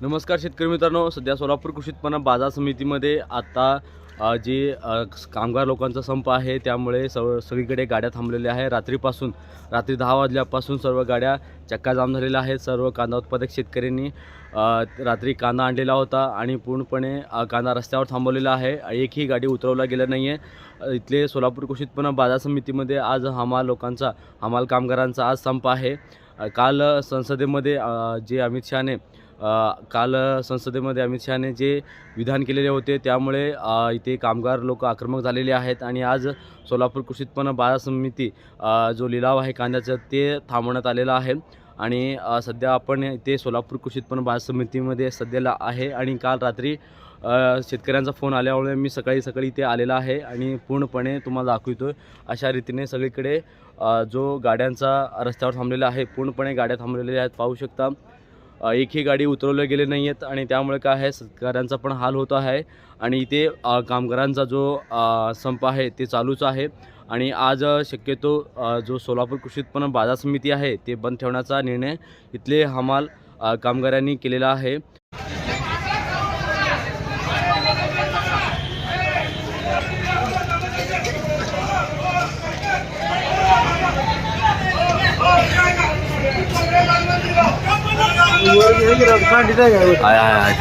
नमस्कार शेतकरी मित्रांनो. सध्या सोलापूर कृषी उत्पन्न बाजार समितीमध्ये आता जे कामगार लोकांचा संप आहे त्यामुळे सर्व सगळीकडे गाड्या थांबलेल्या आहे रात्रीपासून रात्री दहा वाजल्यापासून सर्व गाड्या चक्काजाम झालेल्या आहेत. सर्व कांदा उत्पादक शेतकऱ्यांनी रात्री कांदा आणलेला होता आणि पूर्णपणे कांदा रस्त्यावर थांबवलेला आहे. एकही गाडी उतरवला गेला नाही आहे इथले सोलापूर कृषी उत्पन्न बाजार समितीमध्ये आज हमाल लोकांचा हमाल कामगारांचा आज संप आहे. काल संसदेमध्ये जे अमित शहाने काल संसदेमध्ये अमित शहाने जे विधान केलेले होते त्यामुळे इथे कामगार लोक आक्रमक झालेले आहेत आणि आज सोलापूर कृषी उत्पन्न बाजार समिती जो लिलाव आहे कांद्याचा ते थांबवण्यात आलेला आहे. आणि सध्या आपण इथे सोलापूर कृषी उत्पन्न बाजार समितीमध्ये सध्याला आहे आणि काल रात्री शेतकऱ्यांचा फोन आल्यामुळे मी सकाळी सकाळी इथे आलेला आहे आणि पूर्णपणे तुम्हाला दाखवतो अशा रीतीने सगळीकडे जो गाड्यांचा रस्त्यावर थांबलेला आहे पूर्णपणे गाड्या थांबलेल्या आहेत. पाहू शकता एकही गाडी उतरवले गेले नाही आहेत आणि त्यामुळे काय आहे शेतकऱ्यांचा पण हाल होत आहे आणि इथे कामगारांचा जो संप आहे ते चालूच आहे आणि आज शक्यतो जो सोलापूर कृषी उत्पन्न बाजार समिती आहे ते बंद ठेवण्याचा निर्णय इथले हमाल कामगारांनी केलेला आहे. आहे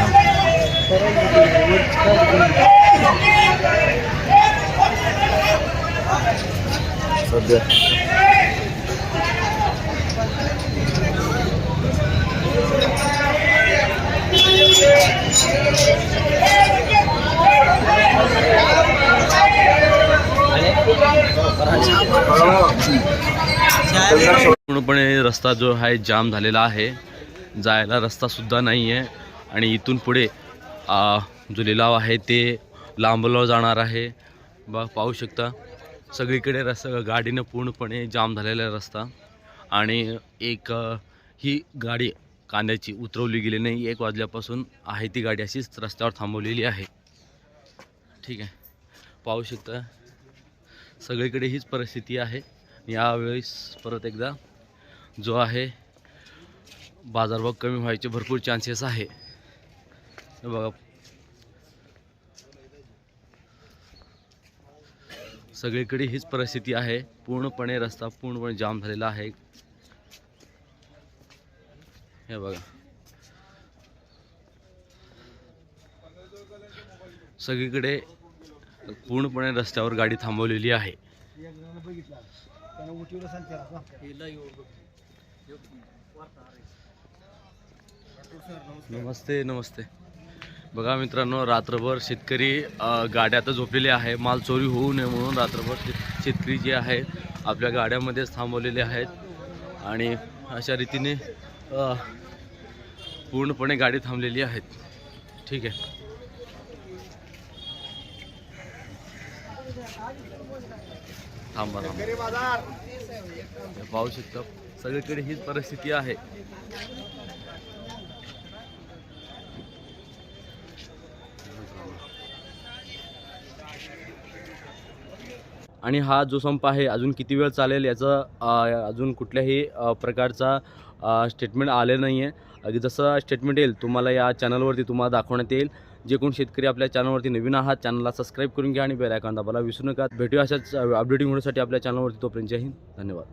सध्या पूर्णपणे रस्ता जो आहे जाम झालेला आहे. जायला रस्तासुद्धा नाही आहे. आणि इथून पुढे जो लिलाव आहे ते लांबवला जाणार आहे. बा पाहू शकता सगळीकडे रस्ता गाडीनं पूर्णपणे जाम झालेला आहे रस्ता. आणि एक ही गाडी कांद्याची उतरवली गेली नाही एक वाजल्यापासून आहे ती गाडी अशीच रस्त्यावर थांबवलेली आहे. ठीक आहे. पाहू शकता सगळीकडे हीच परिस्थिती आहे. यावेळेस परत एकदा जो आहे बाजारभाव कमी व्हायचे भरपूर चान्सेस आहे. हे बघा. सगळीकडे हीच परिस्थिती आहे. पूर्णपणे रस्ता पूर्णपणे जाम झालेला आहे. हे बघा. सगळीकडे पूर्णपणे रस्त्यावर गाडी थांबवलेली आहे. नमस्ते नमस्ते. बघा मित्रांनो रात्रभर शेतकरी गाड्यात झोपलेले आहे. माल चोरी होऊ नये म्हणून रात्रभर शेत शेतकरी जे आहे आपल्या गाड्यामध्येच थांबवलेले आहेत. आणि अशा रीतीने पूर्णपणे गाडी थांबलेली आहेत. ठीक आहे. थांबा पाहू शकता सगळीकडे हीच परिस्थिती आहे. आणि हा जो संप आहे अजून किती वेळ चालेल याचं अजून कुठल्याही प्रकारचा स्टेटमेंट आले नाही आहे जसं स्टेटमेंट येईल तुम्हाला या चॅनलवरती तुम्हाला दाखवण्यात येईल. जे कोण शेतकरी आपल्या चॅनलवरती नवीन आहात चॅनलला सबस्क्राईब करून घ्या आणि बेल आयकॉन दाबायला विसरू नका. भेटू अशाच अपडेटिंग होण्यासाठी आपल्या चॅनलवरती तोपर्यंत जय हिंद. धन्यवाद.